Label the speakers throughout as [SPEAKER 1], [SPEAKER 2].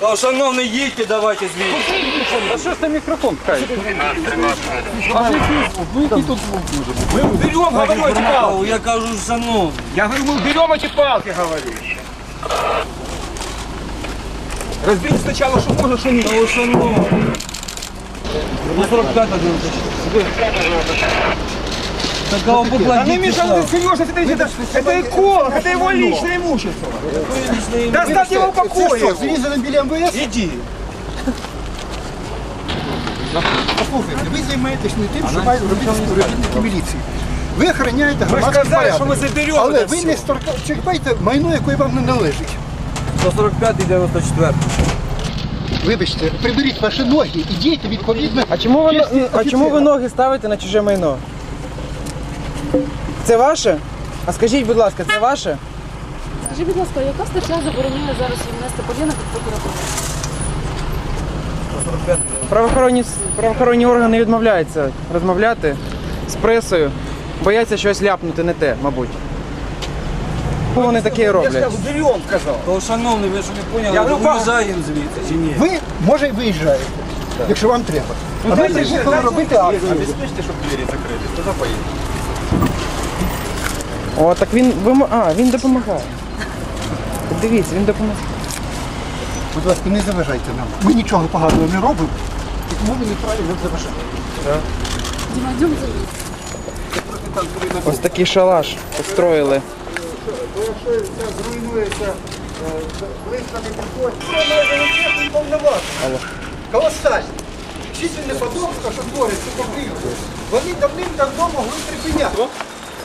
[SPEAKER 1] Та, Шановний, їдьте, давайте звідси.
[SPEAKER 2] А що ж там мікрофон пхає? А який звук? Ну який тут звук може бути? Ми беремо, говоримо эти палки.
[SPEAKER 1] Я кажу, шановний.
[SPEAKER 2] Я говорю, мы берем эти палки, говорю. Разберите сначала, что можно, что нет.
[SPEAKER 1] Та, шановний. Ну, 45 Такого
[SPEAKER 2] А
[SPEAKER 1] покладіть.
[SPEAKER 2] не мешайте, серьезно, это, это, это эколог, это его личное имущество. Да оставьте его в покое.
[SPEAKER 3] Зрізали біля МВС?
[SPEAKER 2] Иди.
[SPEAKER 3] Послухайте, ви займаєтесь не тим, що мають робити співробітники міліції. Ви охороняєте
[SPEAKER 2] Вы
[SPEAKER 3] громадський
[SPEAKER 2] сказали,
[SPEAKER 3] порядок.
[SPEAKER 2] что мы заберем
[SPEAKER 3] Але
[SPEAKER 2] это
[SPEAKER 3] ви
[SPEAKER 2] все.
[SPEAKER 3] не сторка- черпайте майно, яке вам не належить.
[SPEAKER 1] 145 і 94.
[SPEAKER 3] Вибачте, приберіть ваші ноги, ідіть відповідно.
[SPEAKER 4] А чому ви,
[SPEAKER 3] чесні
[SPEAKER 4] а чому ви
[SPEAKER 3] офіцери.
[SPEAKER 4] ноги ставите на чуже майно? Це ваше? А скажіть, будь ласка, це ваше?
[SPEAKER 5] Скажіть, будь ласка, яка стаття забороняє зараз внести повинна під прокуратуру?
[SPEAKER 4] Правоохоронні, правоохоронні органи відмовляються розмовляти з пресою, бояться щось ляпнути не те, мабуть. Чому Вони таке і
[SPEAKER 2] Я
[SPEAKER 4] роблять.
[SPEAKER 2] сказал, берем, сказал.
[SPEAKER 1] То, шановний, ви що не поняли,
[SPEAKER 2] Я
[SPEAKER 1] ми
[SPEAKER 2] говорю,
[SPEAKER 1] виїжджаємо звідси чи ні?
[SPEAKER 3] Ви, може, і виїжджаєте, якщо вам треба. А ми приїхали робити акцію.
[SPEAKER 4] О, так він вимо... А, він допомагає. Дивіться, він допомагає.
[SPEAKER 3] Будь ласка, не заважайте нам. Ми нічого поганого не робимо, тому ви не праві нам заважаєте.
[SPEAKER 5] Діма, йдемо за
[SPEAKER 4] Ось такий шалаш построїли.
[SPEAKER 3] Бо якщо це зруйнується, близько не приходить, Колосальні. Чисельне подобство, що твориться по Києву, вони давним-давно могли припиняти.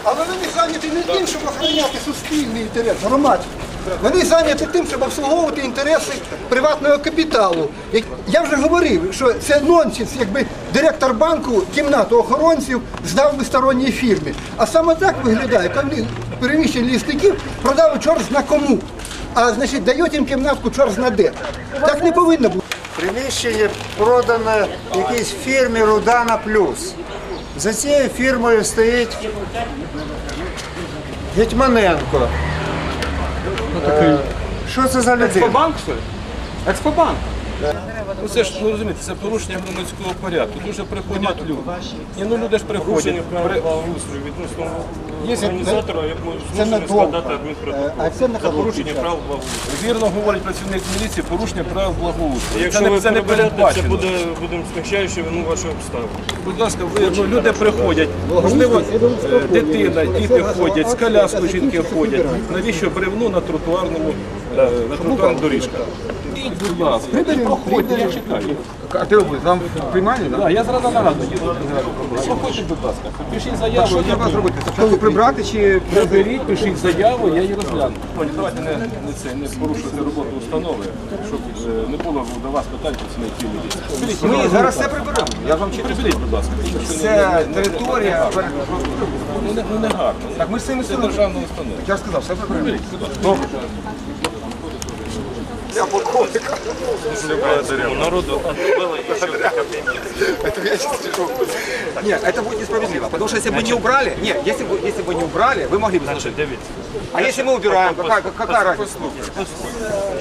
[SPEAKER 3] Але вони зайняті не тим, щоб охороняти суспільний інтерес, громадський. Вони зайняті тим, щоб обслуговувати інтереси приватного капіталу. Я вже говорив, що це нонсенс, якби директор банку кімнату охоронців здав би сторонній фірмі. А саме так виглядає, коли переміщення лісників продав чорт зна кому. А значить, дають їм кімнатку чорт зна де. Так не повинно бути.
[SPEAKER 6] Приміщення продано якійсь фірмі Рудана Плюс. За цією фірмою стоїть Гетьманенко. Е, Що це за людина?
[SPEAKER 2] Експобанк, що ли? Экспобанк.
[SPEAKER 7] Ну це ж ну розумієте, це порушення громадського порядку. Дуже приходять люди. Ні, ну люди ж приходять. При...
[SPEAKER 8] відносно
[SPEAKER 3] Якщо
[SPEAKER 8] організатора, як ми змушені
[SPEAKER 3] надовго.
[SPEAKER 8] складати адмінпротокол.
[SPEAKER 3] А це на
[SPEAKER 8] За порушення прав благоустрою.
[SPEAKER 7] Вірно говорить працівник міліції, порушення правил благоустрою.
[SPEAKER 8] Якщо
[SPEAKER 7] Це не,
[SPEAKER 8] ви
[SPEAKER 7] це не
[SPEAKER 8] приберете, це
[SPEAKER 7] передбачено.
[SPEAKER 8] буде, будемо смягчаючи вину вашої обставини.
[SPEAKER 7] Будь ласка, ви, ну, люди приходять, можливо, е, дитина, діти ходять, з коляскою жінки ходять. Навіщо бревно на тротуарному, е, на тротуарній доріжці? Ідіть, будь ласка, проходьте, я чекаю.
[SPEAKER 2] А ты область, вам приймали, да?
[SPEAKER 7] Да, я зразу на раду їду. Проходьте, будь ласка, пишіть заяву.
[SPEAKER 2] Що
[SPEAKER 7] я
[SPEAKER 2] треба
[SPEAKER 7] буду.
[SPEAKER 2] зробити? Спочатку прибрати чи
[SPEAKER 7] Приберіть, пишіть заяву, я її розгляну. Тоні, давайте не, не, це, не порушувати роботу установи, щоб е, не було до вас питань працівників міліції. Приберіть,
[SPEAKER 2] ми зараз все приберемо? Я ж вам чітко
[SPEAKER 7] приберіть, будь ласка.
[SPEAKER 2] Це територія. перед-
[SPEAKER 7] Ну не, ну, не гарно.
[SPEAKER 2] Так ми з цими
[SPEAKER 7] Це
[SPEAKER 2] силами.
[SPEAKER 7] державна установа.
[SPEAKER 2] Я ж сказав, все приберемо.
[SPEAKER 7] Приберіть, будь ласка
[SPEAKER 8] Народу отбили і що
[SPEAKER 2] Это я сейчас скажу. Нет, это будет несправедливо. Потому что если бы не убрали, нет, если бы, если бы не убрали, вы могли бы
[SPEAKER 8] Значить,
[SPEAKER 2] заложить.
[SPEAKER 8] дивіться.
[SPEAKER 2] А если мы убираем, какая, какая разница?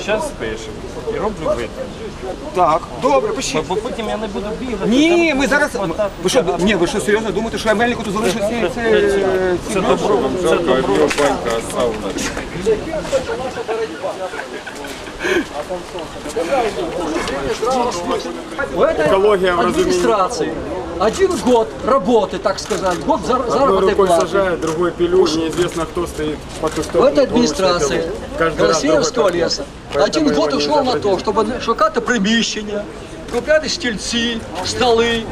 [SPEAKER 8] Зараз спишемо і роблю вид.
[SPEAKER 2] Так, добре, пишіть.
[SPEAKER 8] Бо потім я не буду бігати.
[SPEAKER 2] Ні, ми зараз. Ви що, ні, ви що серйозно думаєте, що я мельнику тут залишу ці, ці, ці,
[SPEAKER 8] Це добро, це добро.
[SPEAKER 9] экология в администрации. Один год работы, так сказать, год зар-
[SPEAKER 8] Одной
[SPEAKER 9] заработной
[SPEAKER 8] рукой
[SPEAKER 9] платы.
[SPEAKER 8] сажает, другой пилю, неизвестно кто стоит по ту
[SPEAKER 9] В
[SPEAKER 8] сторону.
[SPEAKER 9] этой администрации Голосіївського лісу один год ушел на то, щоб шукати приміщення, купляти стільці, столи,